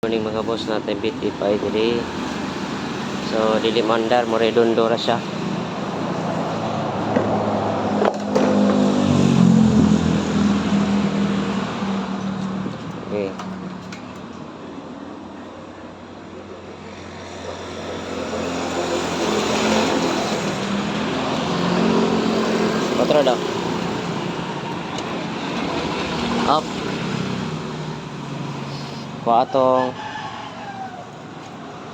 morning mga boss natin biti pa diri so dili mandar mo redondo ra siya okay Otro daw. Up. Kuha atong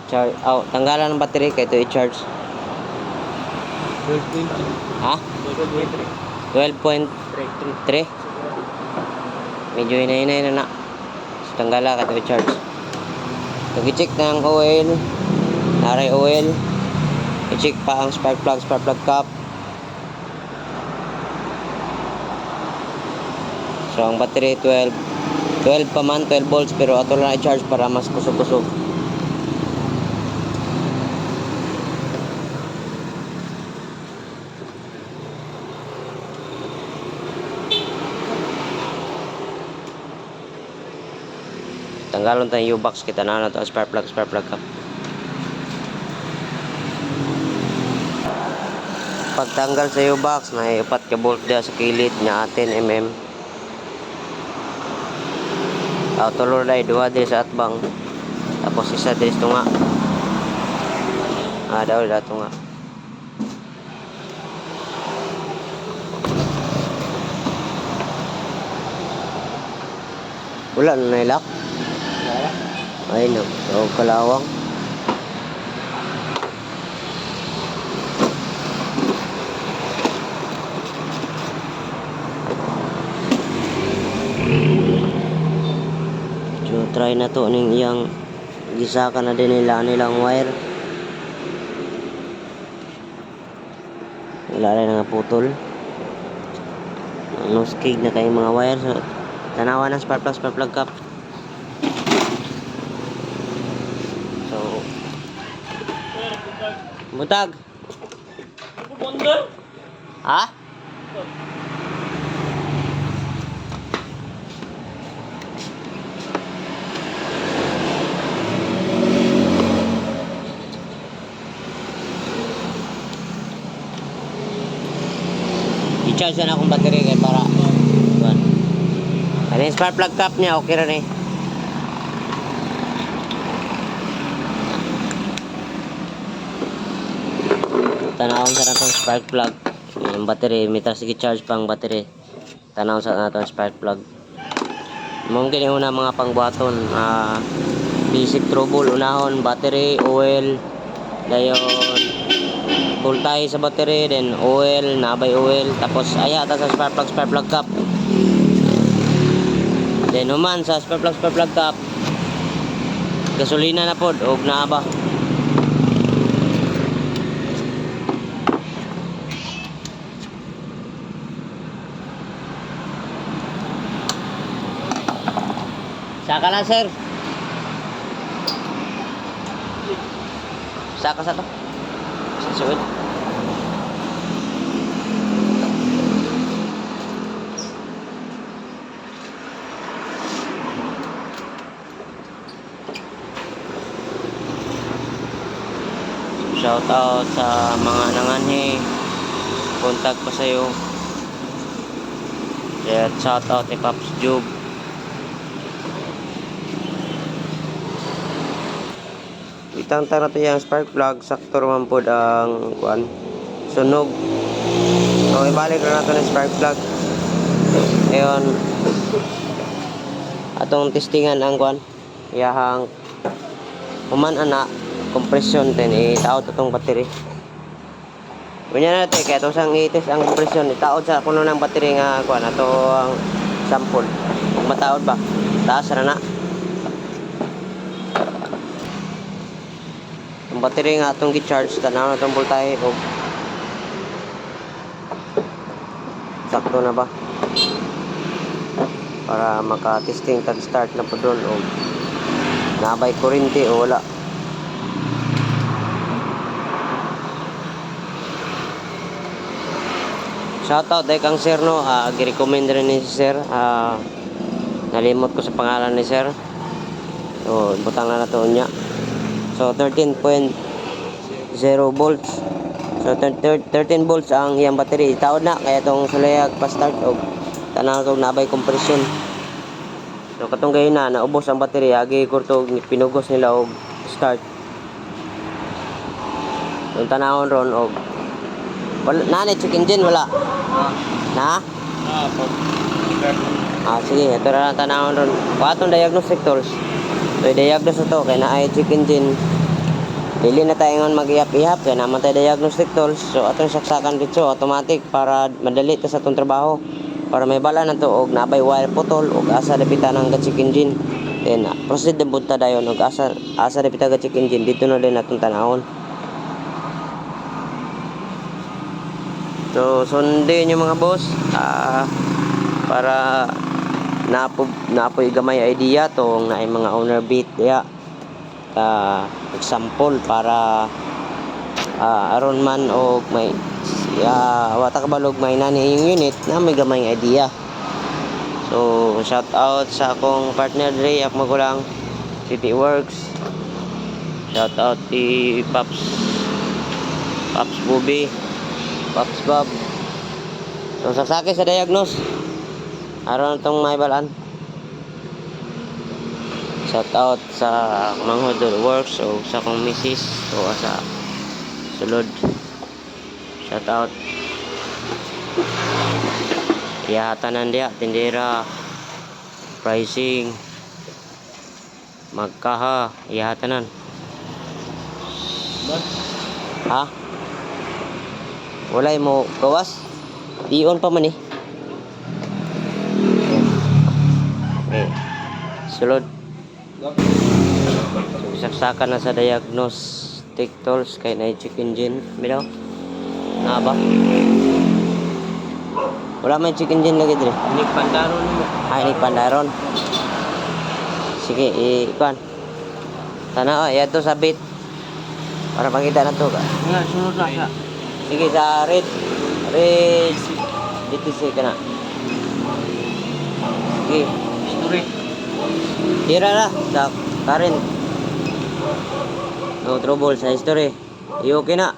charge. Oh, tanggalan ng battery kay ito i-charge. 12.3. Ha? 12.3. 12.3. Medyo inay-inay na na. So, tanggala ka ito i-charge. Nag-check na ang oil. Naray oil. I-check pa ang spark plug, spark plug cap. So ang battery 12 12 pa man 12 volts pero ato lang i-charge para mas kusog-kusog. Tanggalon tayo U-box kita na na to spark plug spark plug cap. Pagtanggal sa U-box may upat ka bolt dia sa kilid niya 10 mm. Auto lulay dua diri sa atbang. Tapos isa diri sa tunga. Ah, daw da tunga. Wala na nailak. Ay, no. So, kalawang. So, try na to ning iyang gisaka na din nila nilang wire. Ilalay na nga putol. Ano skig na kay mga wire. So, tanawa ng spark plug, spark plug cap. So, butag. Ha? I-charge na akong battery kay para Kuan. Ano yung spark plug cap niya, okay rin eh. Tanawon sa natong spark plug. Yung battery, may sige charge pang battery. Tanaw sa natong spark plug. Mong kini una mga pangbuhaton, ah basic trouble unahon, battery, oil, dayon voltage sa battery, then oil, nabay oil, tapos aya ta sa spark plug, spark plug cap. Then human sa spark plug, spark plug cap, gasolina na pod, og naaba. Saka lang sir. Saka sa to. Sa suwid. Shout out sa mga nanganhi. Contact ko sa'yo. Kaya shout out kay Pops Jub. Itang tara to yung spark plug. Sakto naman po ang kuan sunog. So ibalik na nato ng spark plug. Ngayon atong testingan ang kuan iyahang human ana compression ten itaot atong battery. Kunya natin kaya itong sang itis ang compression itaod sa kuno ng battery nga kuan ato ang sample. Mataod ba? Taas na na. Ang battery nga atong gi-charge tanaw na itong voltahe o sakto na ba para maka-testing tag start na po doon o nabay kurinti o wala Shoutout dahil kang sir no, ah, gi-recommend rin ni si sir. Ah, nalimot ko sa pangalan ni sir. So, butang na nato niya. So, 13.0 volts. So, thir- thir- 13 volts ang iyang battery. Taod na, kaya itong sulayag pa-start o tanaw itong nabay compression. So, katong gayon na, naubos ang battery. Agi kurto, pinugos nila og start. Yung tanawon ron og wala na check engine wala. Na? Ah, Ah, sige, ito na lang tanawon ron. Patong diagnostic tools. So, i-diagnose na to, kaya na ay check engine. Dili na tayo ngayon mag-ihap-ihap, kaya naman tayo diagnostic tools. So, atong saksakan dito, automatic, para madali ta sa itong trabaho. Para may bala na to, og nabay wire putol, og asa dapita ng check engine. Then, ah, proceed na bunta dayon, og asa, asa dapita check engine, dito na din natong tanawon. So, sundin yung mga boss. Ah, para napo napoy gamay idea tong na mga owner beat diya. Ah, example para ah, aron man og may uh, wata kabalog may nani yung unit na may gamay idea. So, shout out sa akong partner Dre ak magulang City Works. Shout out ti Paps Paps Bubi. Pops Bob. So sasaki sa diagnose. Aron tong may balaan. Shout out sa Manghodol Works o sa kong misis o sa sulod. Shout out. Iyahatanan dia, tindera, pricing, magkaha, iyahatanan. Ha? Walay mo gawas. Di-on pa man eh. Sulod. Saksakan na sa diagnostic tools kay na check engine. Bilaw. Na ba? Wala may check engine lagi dire. Ini pandaron mo. Ay, ni pandaron. Sige, ikuan. Tanaw, yato sa bit. Para makita na to ka. Nga, sunod na siya. Sige sa red. Red. DTC ka na. Sige. History. Tira na sa current. No trouble sa history. I okay na.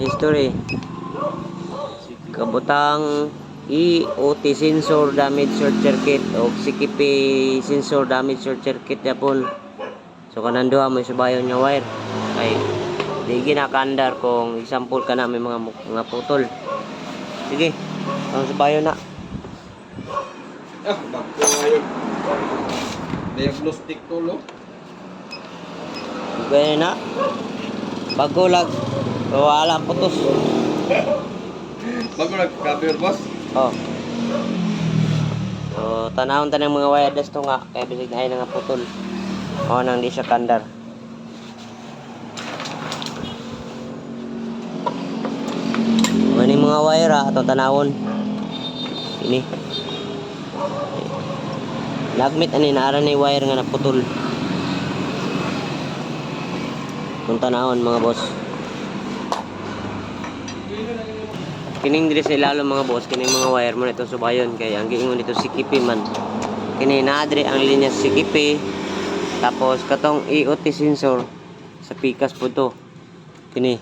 History. Kabutang EOT sensor damage short circuit o CKP sensor damage short circuit yapon. So kanan duha may subayon nga wire. Kay di ginakandar kung example ka na may mga mga putol. Sige. Ang subayon na. Ah, bago ngayon. Diagnostic tool, oh. Gaya na. Bago lag. Wala putos. Bago nag-cover, boss. Oh. So, tanahon ta ng mga wireless to nga. Kaya bisig na ay nga putol. O nang di siya kandar. Mani mga wire ah, ato tanawon. Ini. Lagmit ani naara ni wire nga naputol. Kung tanawon mga boss. Kining diri sa ilalo mga boss, kining mga wire mo nito subayon kay ang giingon nito sikipi man. Kini na diri ang linya sa sikipi. Tapos katong IoT sensor sa pikas po to. Kini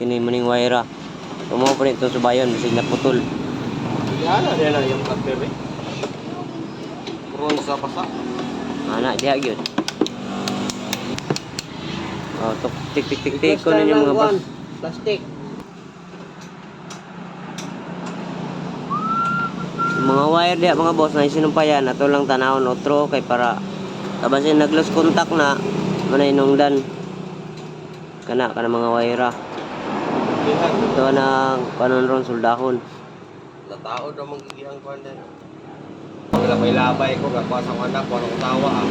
kini maning wire. Tumo pa nito subayon bisig na putol. Yan na, yan na yung cover, Bronze sa pasa. Ana diha gyud. Oh, tok tik tik tik tik ko ninyo mga boss. Plastic. Mga wire diha mga boss na isinumpayan ato lang tanawon otro kay para tabasin nag-lose contact na manay nungdan kana kana mga wire ah. Ito na kanon ron soldahon Natao daw magigihang kwan din. Labay-labay ko, gawa sa anak ko, anong tawa, ah.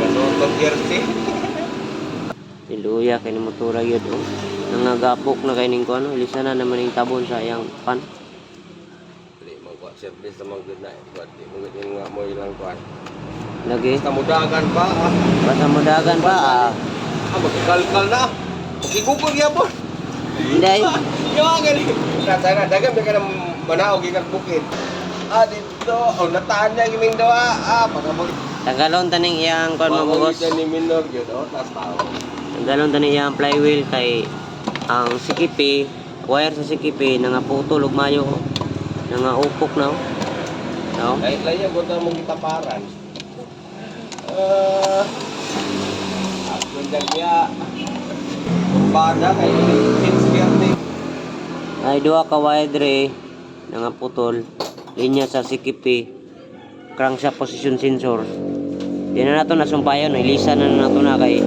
Gasotong jersey. Iluya kay motora yun oh. Nangagapok na kay ning kuano, lisa na naman ning tabon sa iyang pan. Dili, magkuha service sa mga na, eh. Buat di mo yun nga mo ilang kwan. Lagi, Basta mudagan pa, ah. basta mudagan pa ah. Ah, magkalkal na. Magkigugol niya po. Hindi. Yung nga gali. Sana dagan ka ng manaog ikak bukid. Ah, di Do, oh, nataan niya giming dawa. Ah, pagkabag... Tagalon taning iyang kon mo boss. Mamulitan ni Minor yun, oh, tas tao. Tagalon taning iyang flywheel kay ang sikipi, wire sa sikipi nangaputol ug mayo nangaupok na. oh. No? Kahit lang yan, bunta mong kitaparan. Ah, ako nagya. Bada kay since birthday. Ay duha ka wire dre nangaputol linya sa sikipi crankshaft position sensor. Di na nato nasumpayon, ilisa na nato na kay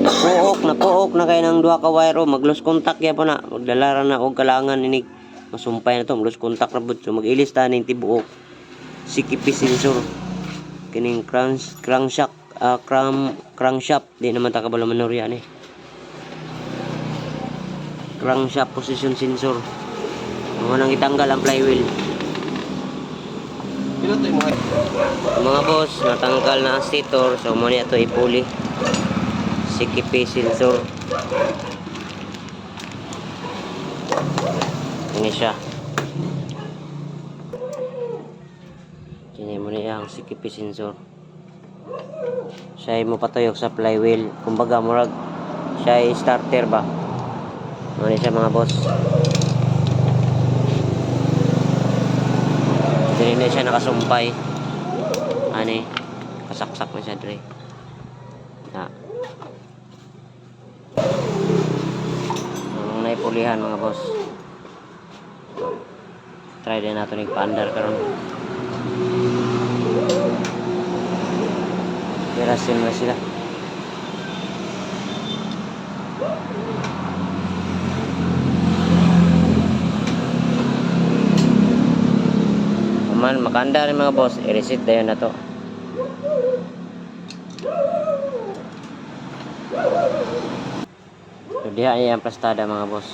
napuok, napuok na kay nang duha ka wire o mag-lose contact ya po na. Magdalara na og kalangan inig masumpay na to, mag-lose contact na bud. So mag-ilis ta ning tibuok. Sikipi sensor. Kining crank crankshaft ah, crank crankshaft di naman ta kabalo manorya ni. Crankshaft position sensor. Mga nang itanggal ang flywheel. Piloto mo. Mga boss, natanggal na ang stator. So, muna ito ipuli. Sikipi sensor. Ini siya. Kini mo niya ang sikipi sensor. Siya ay mo patuyok sa flywheel. Kumbaga, murag siya ay starter ba? Muna siya mga boss. Dili na siya nakasumpay. Ani, kasaksak na siya dre. Na. Ang naipulihan mga boss. Try din natin nagpa-under karon. Pirasin na sila. Man, makanda rin mga boss. I-reset na na to. So, diha niya ang plastada mga boss.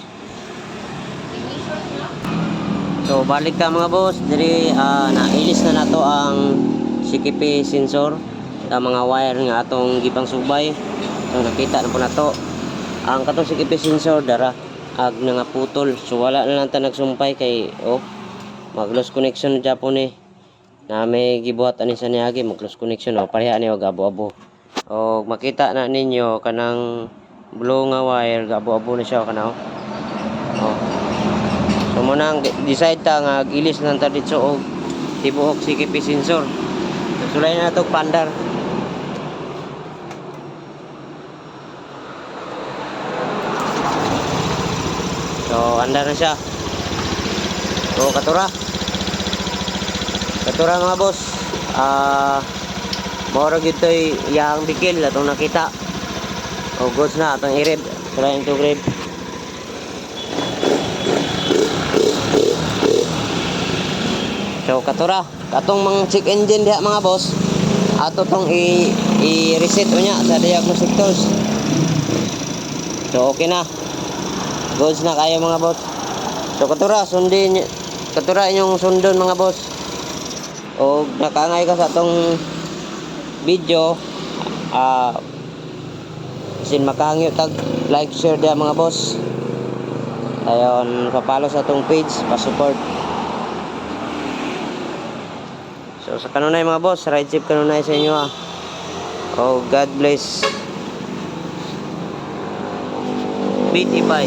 So, balik ka mga boss. Diri, ah, nailis na nato ang CKP sensor sa mga wire nga atong gipang subay. So, nakita na po na to. Ang katong CKP sensor, dara, ag nga putol. So, wala na lang ta nagsumpay kay, oh, mag lost connection Japon eh na may gibuhat ani sa niagi mag lost connection o pareha ni og abo-abo o makita na ninyo kanang blue nga wire gabo-abo na siya kana o. Oh. so mo nang decide ta nga gilis lang ta dito og tibuok CKP sensor. So, sulay na to pandar. So andar na siya. So katura Katura mga boss. Ah, mora gid toy yang bikil atong nakita. O goods na atong irib. Try into grab. So katura, katong mga check engine diha mga boss. Ato tong i i-reset unya sa diagnostic tools. So okay na. Goods na kayo mga boss. So katura, sundin katura inyong sundon mga boss o nakangay ka sa tong video ah sin makangyo tag like share dia mga boss. Ayon papalo sa tong page pa-support. So sa kanunay mga boss ride safe kanunay sa inyo ah. Oh God bless. Bye